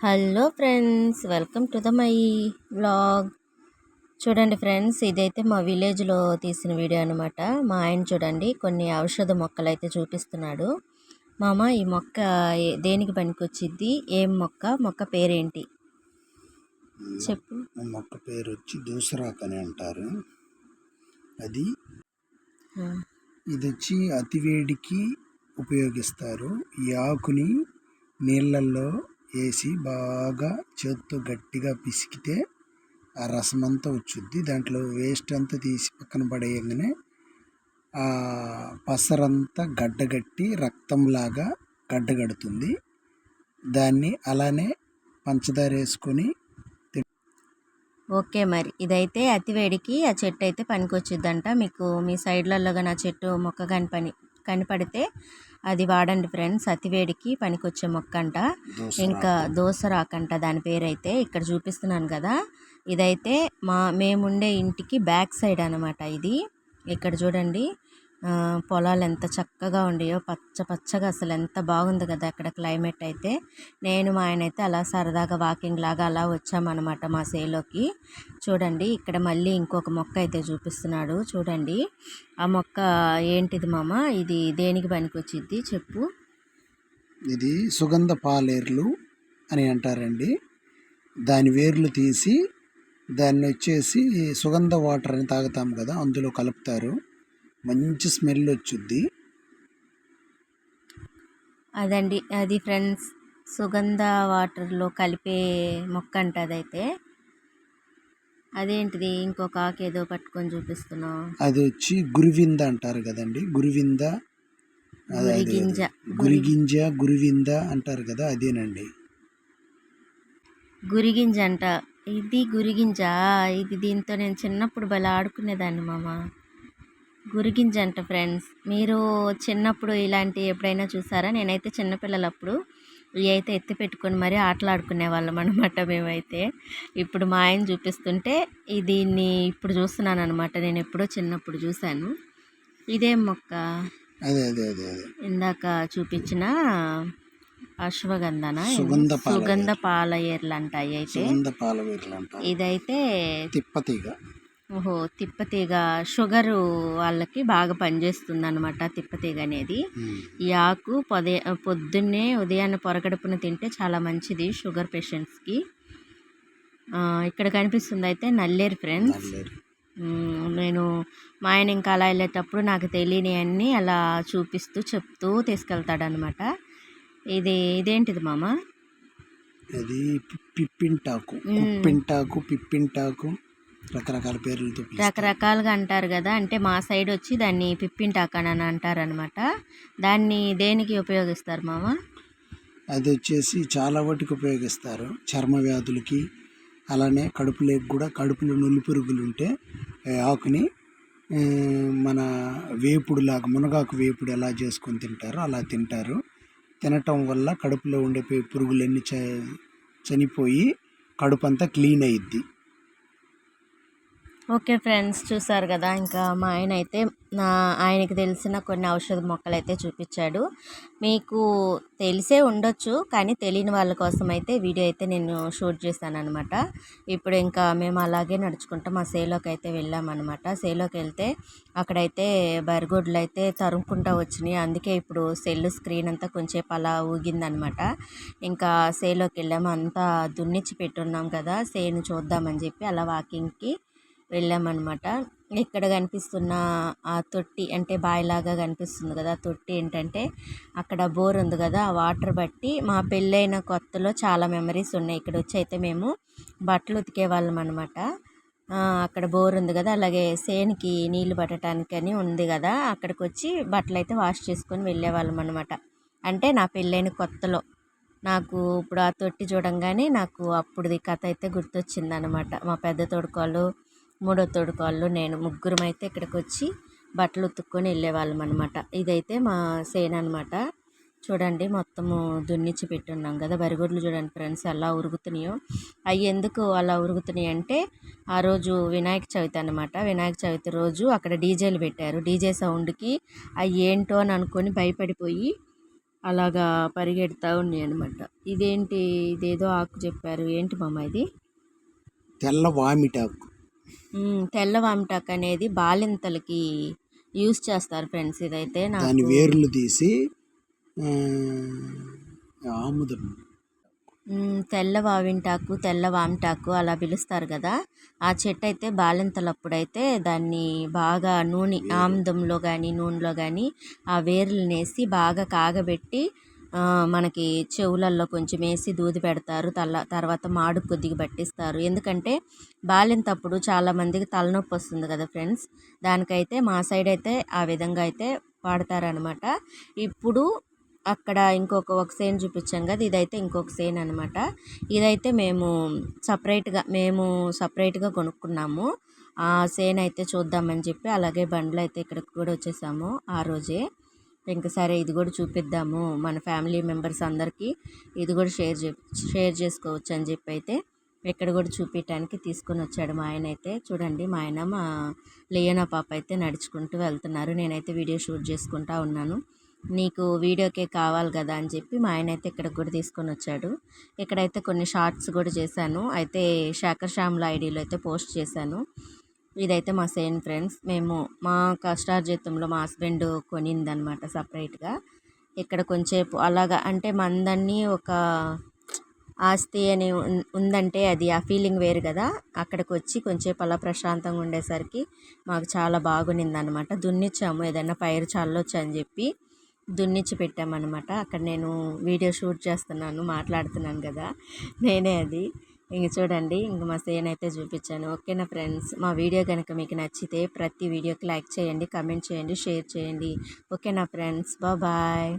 Hello friends welcome to the my vlog. చూడండి friends ఇదైతే మా విలేజ్లో తీసిన వీడియో అనమాట మా ఆయన చూడండి కొన్ని ఔషధ మొక్కలు అయితే చూపిస్తున్నాడు. మామ ఈ మొక్క దేనికి పనికొచ్చిద్ది? ఏం మొక్క? మొక్క పేరేంటి? చెప్పు. మొక్క పేరు వచ్చి దూసరాక్ అని అంటారు. అది ఇది వచ్చి అతివేడికి ఉపయోగిస్తారు. ఈ ఆకుని నీళ్ళల్లో వేసి బాగా చేతితో గట్టిగా పిసికితే ఆ రసం అంతా వచ్చుద్ది. దాంట్లో వేస్ట్ అంతా తీసి పక్కన పడేయంగానే ఆ పసరంతా గడ్డగట్టి రక్తంలాగా గడ్డగడుతుంది. దాన్ని అలానే పంచదార వేసుకొని ఓకే మరి. ఇదైతే అతివేడికి ఆ చెట్టు అయితే పనికొచ్చిద్దంట. మీకు మీ సైడ్లలో కానీ ఆ చెట్టు మొక్క కనిపని కనపడితే అది వాడండి ఫ్రెండ్స్ అతివేడికి పనికొచ్చే మొక్క అంట ఇంకా దోసరాకంట దాని పేరైతే ఇక్కడ చూపిస్తున్నాను కదా. ఇదైతే మా మేముండే ఇంటికి బ్యాక్ సైడ్ అనమాట ఇది. ఇక్కడ చూడండి పొలాలు ఎంత చక్కగా ఉండేయో పచ్చ పచ్చగా అసలు ఎంత బాగుంది కదా అక్కడ క్లైమేట్ అయితే. నేను మా ఆయన అయితే అలా సరదాగా వాకింగ్ లాగా అలా వచ్చామన్నమాట మా సేలోకి. చూడండి ఇక్కడ మళ్ళీ ఇంకొక మొక్క అయితే చూపిస్తున్నాడు. చూడండి ఆ మొక్క ఏంటిది మామ? ఇది దేనికి పనికొచ్చిద్ది చెప్పు. ఇది సుగంధ పాలేర్లు అని అంటారండి. దాని వేర్లు తీసి దాన్ని వచ్చేసి సుగంధ వాటర్ అని తాగుతాం కదా అందులో కలుపుతారు. మంచి స్మెల్ వచ్చుద్ది. అదండి అది ఫ్రెండ్స్ సుగంధ వాటర్లో కలిపే మొక్క అంట అదైతే. అదేంటిది ఇంకొక ఆకు ఏదో పట్టుకొని చూపిస్తున్నావు అది వచ్చి గురువింద అంటారు కదండి గురువింద. గురిగింజ. గురిగింజ గురువింద అంటారు కదా అదేనండి. గురిగింజ అంట. ఇది గురిగింజ ఇది దీంతో నేను చిన్నప్పుడు భలే ఆడుకునేదాన్ని మామ. గురిగింజ అంట ఫ్రెండ్స్. మీరు చిన్నప్పుడు ఇలాంటి ఎప్పుడైనా చూసారా? నేనైతే చిన్నపిల్లలప్పుడు ఇవి అయితే ఎత్తి పెట్టుకొని మరీ ఆటలాడుకునే వాళ్ళం అనమాట మేమైతే. ఇప్పుడు మా ఆయన చూపిస్తుంటే దీన్ని ఇప్పుడు చూస్తున్నాను అనమాట నేను ఎప్పుడో చిన్నప్పుడు చూశాను. ఇదేం మొక్క. ఇందాక చూపించిన అశ్వగంధన? సుగంధ పాల సుగంధ పాలయేర్లు అంట అవి అయితే. ఇదైతే తిప్పతీగ. ఓహో తిప్పతీగ షుగర్ వాళ్ళకి బాగా పనిచేస్తుంది అనమాట తిప్పతీగ అనేది. ఈ ఆకు పొదే పొద్దున్నే ఉదయాన్నే పొరగడుపున తింటే చాలా మంచిది షుగర్ పేషెంట్స్కి. ఇక్కడ కనిపిస్తుంది అయితే నల్లేరు ఫ్రెండ్స్. నేను మా ఆయన ఇంకా అలా వెళ్ళేటప్పుడు నాకు తెలియని అన్నీ అలా చూపిస్తూ చెప్తూ తీసుకెళ్తాడనమాట ఇది ఇదేంటిది మామ? అది పిప్పింటాకు. కుప్పింటాకు పిప్పింటాకు. రకరకాల పేర్లతో. రకరకాలుగా అంటారు కదా అంటే మా సైడ్ వచ్చి దాన్ని పిప్పింటాకన్ అని అంటారనమాట దాన్ని దేనికి ఉపయోగిస్తారు మామ? అది వచ్చేసి చాలా వాటికి ఉపయోగిస్తారు. చర్మ వ్యాధులకి అలానే కడుపులోకి కూడా కడుపులో నులి పురుగులు ఉంటే ఆకుని మన వేపుడులాగా మునగాకు వేపుడు ఎలా చేసుకొని తింటారో అలా తింటారు. తినటం వల్ల కడుపులో ఉండే పురుగులన్నీ చ చనిపోయి కడుపు అంతా క్లీన్ అయ్యిద్ది ఓకే ఫ్రెండ్స్ చూసారు కదా ఇంకా మా ఆయన అయితే నా ఆయనకి తెలిసిన కొన్ని ఔషధ మొక్కలు అయితే చూపించాడు. మీకు తెలిసే ఉండొచ్చు కానీ తెలియని వాళ్ళ కోసం అయితే వీడియో అయితే నేను షూట్ చేశాను అనమాట ఇప్పుడు ఇంకా మేము అలాగే నడుచుకుంటూ మా సేలోకి అయితే వెళ్ళామన్నమాట. సేలోకి వెళ్తే అక్కడైతే బరిగొడ్లు అయితే తరుముకుంటూ వచ్చినాయి. అందుకే ఇప్పుడు సెల్ స్క్రీన్ అంతా కొంచెం అలా ఊగిందనమాట ఇంకా సేలోకి వెళ్ళాము అంతా దున్నిచ్చి పెట్టున్నాం కదా సేను చూద్దామని చెప్పి అలా వాకింగ్కి వెళ్ళామన్నమాట. ఇక్కడ కనిపిస్తున్న ఆ తొట్టి అంటే బాయిలాగా కనిపిస్తుంది కదా ఆ తొట్టి ఏంటంటే అక్కడ బోర్ ఉంది కదా ఆ వాటర్ బట్టి మా పెళ్ళైన కొత్తలో చాలా మెమరీస్ ఉన్నాయి. ఇక్కడ వచ్చి అయితే మేము బట్టలు ఉతికేవాళ్ళం అనమాట అక్కడ బోర్ ఉంది కదా అలాగే సేనికి నీళ్ళు అని ఉంది కదా అక్కడికి వచ్చి బట్టలు అయితే వాష్ చేసుకొని వెళ్ళేవాళ్ళం అనమాట అంటే నా పెళ్ళైన కొత్తలో. నాకు ఇప్పుడు ఆ తొట్టి చూడంగానే నాకు అప్పుడుది కథ అయితే గుర్తొచ్చింది అనమాట మా పెద్ద తోడుకోళ్ళు మూడో తోడుకోళ్ళు నేను ముగ్గురం అయితే ఇక్కడికి వచ్చి బట్టలు ఉతుక్కొని వెళ్ళేవాళ్ళం అనమాట ఇదైతే మా సేన అనమాట చూడండి మొత్తము దున్నిచ్చి పెట్టున్నాం కదా బరిగొడ్లు చూడండి ఫ్రెండ్స్ ఎలా ఉరుగుతున్నాయో. అవి ఎందుకు అలా ఉరుగుతున్నాయి అంటే ఆ రోజు వినాయక చవితి అనమాట వినాయక చవితి రోజు అక్కడ డీజేలు పెట్టారు. డీజే సౌండ్కి అవి ఏంటో అని అనుకొని భయపడిపోయి అలాగా పరిగెడతా ఉన్నాయి అనమాట ఇదేంటి ఇదేదో ఆకు చెప్పారు. ఏంటి మామ ఇది? తెల్ల వామిటాకు. తెల్ల వామిటాక్ అనేది బాలింతలకి యూస్ చేస్తారు ఫ్రెండ్స్. ఇదైతే దాని నాకు వేర్లు తీసి ఆముదం. మ్మ్, తెల్ల వావింటాకు తెల్ల వామిటాకు అలా పిలుస్తారు కదా. ఆ చెట్టు అయితే బాలింతలప్పుడైతే దాన్ని బాగా నూనె ఆముదంలో కానీ నూనెలో కానీ ఆ వేర్లు నేసి బాగా కాగబెట్టి మనకి చెవులల్లో కొంచెం వేసి దూది పెడతారు తల తర్వాత మాడు కొద్దిగా పట్టిస్తారు. ఎందుకంటే బాలింతప్పుడు చాలామందికి తలనొప్పి వస్తుంది కదా ఫ్రెండ్స్. దానికైతే మా సైడ్ అయితే ఆ విధంగా అయితే వాడతారనమాట. ఇప్పుడు అక్కడ ఇంకొక ఒక సేన్ చూపించాం కదా ఇదైతే ఇంకొక సేన్ అనమాట. ఇదైతే మేము సపరేట్గా మేము సపరేట్గా కొనుక్కున్నాము. ఆ సేన్ అయితే చూద్దామని చెప్పి అలాగే బండ్లు అయితే ఇక్కడికి కూడా వచ్చేసాము ఆ రోజే. ఇంకా సరే ఇది కూడా చూపిద్దాము మన ఫ్యామిలీ మెంబర్స్ అందరికీ. ఇది కూడా షేర్ చే షేర్ చేసుకోవచ్చు అని చెప్పి అయితే ఇక్కడ కూడా చూపించడానికి తీసుకొని వచ్చాడు మా ఆయన అయితే. చూడండి మా ఆయన మా లియోనా పాప అయితే నడుచుకుంటూ వెళ్తున్నారు. నేనైతే వీడియో షూట్ చేసుకుంటా ఉన్నాను. నీకు వీడియోకే కావాలి కదా అని చెప్పి మా ఆయన అయితే ఇక్కడ కూడా తీసుకొని వచ్చాడు. ఇక్కడైతే కొన్ని షార్ట్స్ కూడా చేశాను. అయితే శేఖర్ శ్యామ్ల ఐడిలో అయితే పోస్ట్ చేశాను. ఇదైతే మా సేన్ ఫ్రెండ్స్. మేము మా కష్టార్జితంలో మా హస్బెండ్ కొనిందనమాట సపరేట్గా. ఇక్కడ కొంచెంసేపు అలాగా అంటే మందన్నీ ఒక ఆస్తి అని ఉందంటే అది ఆ ఫీలింగ్ వేరు కదా. అక్కడికి వచ్చి కొంచెంసేపు అలా ప్రశాంతంగా ఉండేసరికి మాకు చాలా బాగునింది అనమాట దున్నిచ్చాము ఏదైనా పైరు చల్లొచ్చు అని చెప్పి దున్నిచ్చి పెట్టామన్నమాట అక్కడ నేను వీడియో షూట్ చేస్తున్నాను మాట్లాడుతున్నాను కదా. నేనే అది. ఇంక చూడండి ఇంక మా సేన్ అయితే చూపించాను. ఓకేనా ఫ్రెండ్స్? మా వీడియో కనుక మీకు నచ్చితే ప్రతి వీడియోకి లైక్ చేయండి కమెంట్ చేయండి షేర్ చేయండి. ఓకేనా ఫ్రెండ్స్? బాయ్.